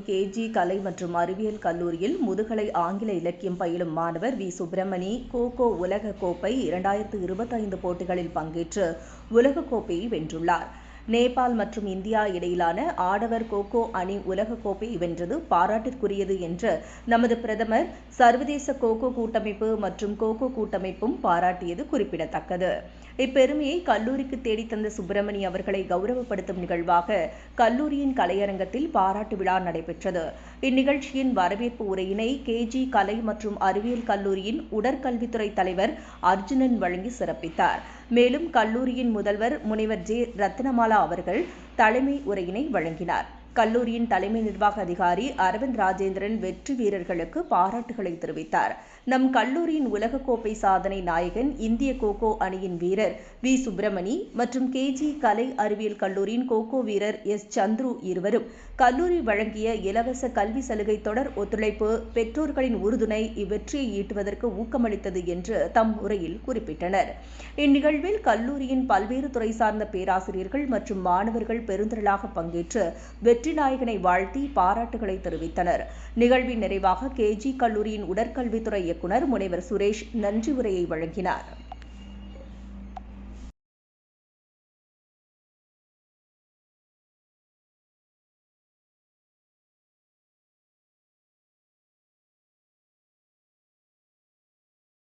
KG கலை மற்றும் அறிவியல் கல்லூரியில் முதுகலை ஆங்கில இலக்கியம் பயிலும் மாணவர் வி சுப்பிரமணி கோகோ உலக கோப்பை இரண்டாயிரத்து இருபத்தைந்து போட்டிகளில் பங்கேற்று உலகக்கோப்பையை வென்றுள்ளார். நேபாள் மற்றும் இந்தியா இடையிலான ஆடவர் கோகோ அணி உலகக்கோப்பையை வென்றது பாராட்டிற்குரியது என்று நமது பிரதமர் சர்வதேச கோகோ கூட்டமைப்பு மற்றும் கோகோ கூட்டமைப்பும் பாராட்டியது குறிப்பிடத்தக்கது. இப்பெருமையை கல்லூரிக்கு தேடித்தந்த சுப்பிரமணி அவர்களை கௌரவப்படுத்தும் நிகழ்வாக கல்லூரியின் கலையரங்கத்தில் பாராட்டு விழா நடைபெற்றது. இந்நிகழ்ச்சியின் வரவேற்பு உரையினை கேஜி கலை மற்றும் அறிவியல் கல்லூரியின் உடற்கல்வித்துறை தலைவர் அர்ஜுனன் வழங்கி சிறப்பித்தார். மேலும் கல்லூரியின் முதல்வர் முனைவர் ஜே ரத்னமாலா அவர்கள் தலைமை உரையினை வழங்கினார். கல்லூரியின் தலைமை நிர்வாக அதிகாரி அரவிந்த் ராஜேந்திரன் வெற்றி வீரர்களுக்கு பாராட்டுகளை தெரிவித்தார். நம் கல்லூரியின் உலகக்கோப்பை சாதனை நாயகன் இந்திய கோகோ அணியின் வீரர் வி. சுப்பிரமணி மற்றும் கேஜி கலை அறிவியல் கல்லூரியின் கோகோ வீரர் எஸ். சந்துரு இருவரும் கல்லூரி வழங்கிய இலவச கல்வி சலுகை தொடர் ஒத்துழைப்பு பெற்றோர்களின் உறுதுணை இவ்வெற்றியை ஈட்டுவதற்கு ஊக்கமளித்தது என்று தம் உரையில் குறிப்பிட்டனர். இந்நிகழ்வில் கல்லூரியின் பல்வேறு துறை சார்ந்த பேராசிரியர்கள் மற்றும் மாணவர்கள் பெருந்திரளாக பங்கேற்று வெற்றி நாயகனை வாழ்த்தி பாராட்டுகளை தெரிவித்தனர். நிகழ்வின் நிறைவாக கேஜி கல்லூரியின் உடற்கல்வித்துறை இயக்குநர் முனைவர் சுரேஷ் நன்றி உரையை வழங்கினார்.